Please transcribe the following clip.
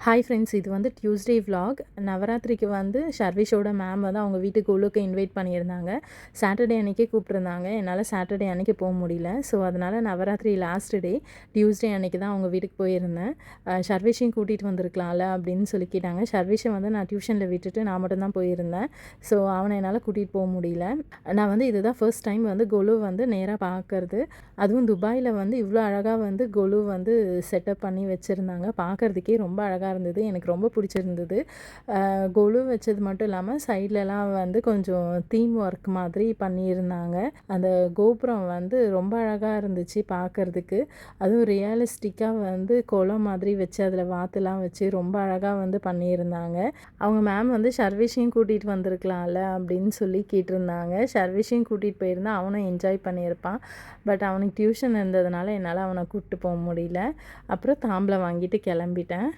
Hi friends இது வந்து Tuesday vlog நவராத்திரிக்கு வந்து ஷர்விஷோட மேம் வந்து அவங்க வீட்டுக்கு உள்ளுக்கு இன்வைட் பண்ணியிருந்தாங்க. சாட்டர்டே அன்றைக்கே கூப்பிட்ருந்தாங்க என்னால் சாட்டர்டே அன்றைக்கி போக முடியல. ஸோ அதனால் நவராத்திரி லாஸ்ட் டே டியூஸ்டே அன்றைக்கி தான் அவங்க வீட்டுக்கு போயிருந்தேன். அஹ் ஷர்விஷையும் கூட்டிகிட்டு வந்திருக்கலாம்ல அப்படின்னு சொல்லி கேட்டாங்க. ஷர்விஷை வந்து நான் டியூஷனில் விட்டுட்டு நான் மட்டும்தான் போயிருந்தேன். ஸோ அவனை என்னால் கூட்டிகிட்டு போக முடியல. நான் வந்து இதுதான் ஃபர்ஸ்ட் டைம் வந்து கொலு வந்து நேராக பார்க்கறது அதுவும் துபாயில் வந்து இவ்வளோ அழகாக வந்து கொலு வந்து செட்டப் பண்ணி வச்சுருந்தாங்க. பார்க்கறதுக்கே ரொம்ப அழகாக இருந்தது. எனக்கு ரொம்ப பிடிச்சிருந்தது. கொலு வச்சது மட்டும் இல்லாமல் சைட்லலாம் வந்து கொஞ்சம் தீம் ஒர்க் மாதிரி பண்ணியிருந்தாங்க. அந்த கோபுரம் வந்து ரொம்ப அழகாக இருந்துச்சு பார்க்கறதுக்கு அதுவும் ரியலிஸ்டிக்காக வந்து குளம் மாதிரி வச்சு அதில் வாத்துலாம் வச்சு ரொம்ப அழகாக வந்து பண்ணியிருந்தாங்க. அவங்க மேம் வந்து ஷர்விஷையும் கூட்டிகிட்டு வந்திருக்கலாம்ல அப்படின்னு சொல்லி கேட்டிருந்தாங்க. ஷர்விஷையும் கூட்டிகிட்டு போயிருந்தா அவனும் என்ஜாய் பண்ணியிருப்பான். பட் அவனுக்கு டியூஷன் இருந்ததுனால என்னால் அவனை கூப்பிட்டு போக முடியல. அப்புறம் தாம்பளை வாங்கிட்டு கிளம்பிட்டேன்.